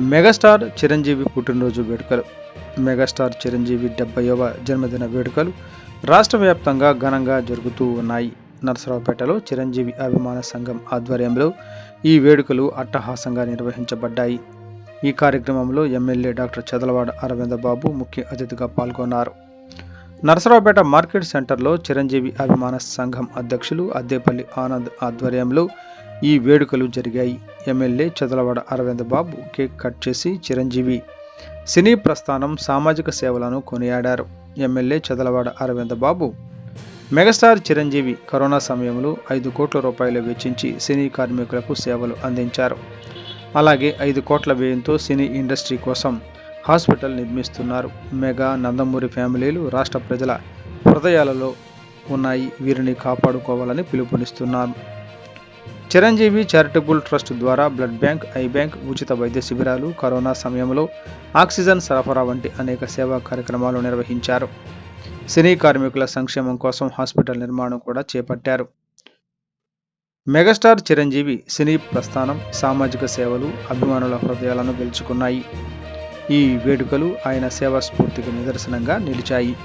Megastar Chiranjeevi పుట్టినరోజు వేడుకలు. Megastar Chiranjeevi డెబ్బైవ జన్మదిన వేడుకలు రాష్ట్ర వ్యాప్తంగా ఘనంగా జరుగుతూ ఉన్నాయి. నరసరావుపేటలో చిరంజీవి అభిమాన సంఘం ఆధ్వర్యంలో ఈ వేడుకలు అట్టహాసంగా నిర్వహించబడ్డాయి. ఈ కార్యక్రమంలో ఎమ్మెల్యే డాక్టర్ చదలవాడ అరవింద బాబు ముఖ్య అతిథిగా పాల్గొన్నారు. నరసరావుపేట మార్కెట్ సెంటర్లో చిరంజీవి అభిమాన సంఘం అధ్యక్షులు అద్దేపల్లి ఆనంద్ ఆధ్వర్యంలో ఈ వేడుకలు జరిగాయి. MLA Chadalavada Arvind Babu cake cut చేసి చిరంజీవి సినీ ప్రస్థానం సామాజిక సేవలను కొనియాడారు. MLA Chadalavada Arvind Babu megastar Chiranjeevi corona సమయంలో ఐదు కోట్ల రూపాయలు వెచ్చించి సినీ కార్మికులకు సేవలు అందించారు. అలాగే ఐదు కోట్ల వ్యయంతో సినీ ఇండస్ట్రీ కోసం హాస్పిటల్ నిర్మిస్తున్నారు. మెగా నందమూరి ఫ్యామిలీలు రాష్ట్ర ప్రజల హృదయాలలో ఉన్నాయి. వీరిని కాపాడుకోవాలని పిలుపునిస్తున్నారు. చిరంజీవి చారిటబుల్ ట్రస్ట్ ద్వారా బ్లడ్ బ్యాంక్ ఐ బ్యాంక్ ఉచిత వైద్య శిబిరాలు కరోనా సమయంలో ఆక్సిజన్ సరఫరా వంటి అనేక సేవా కార్యక్రమాలు నిర్వహించారు. సినీ కార్మికుల సంక్షేమం కోసం హాస్పిటల్ నిర్మాణం కూడా చేపట్టారు. మెగాస్టార్ చిరంజీవి సినీ ప్రస్థానం సామాజిక సేవలు అభిమానుల హృదయాలను గెలుచుకున్నాయి. ఈ వేడుకలు ఆయన సేవా స్ఫూర్తికి నిదర్శనంగా నిలిచాయి.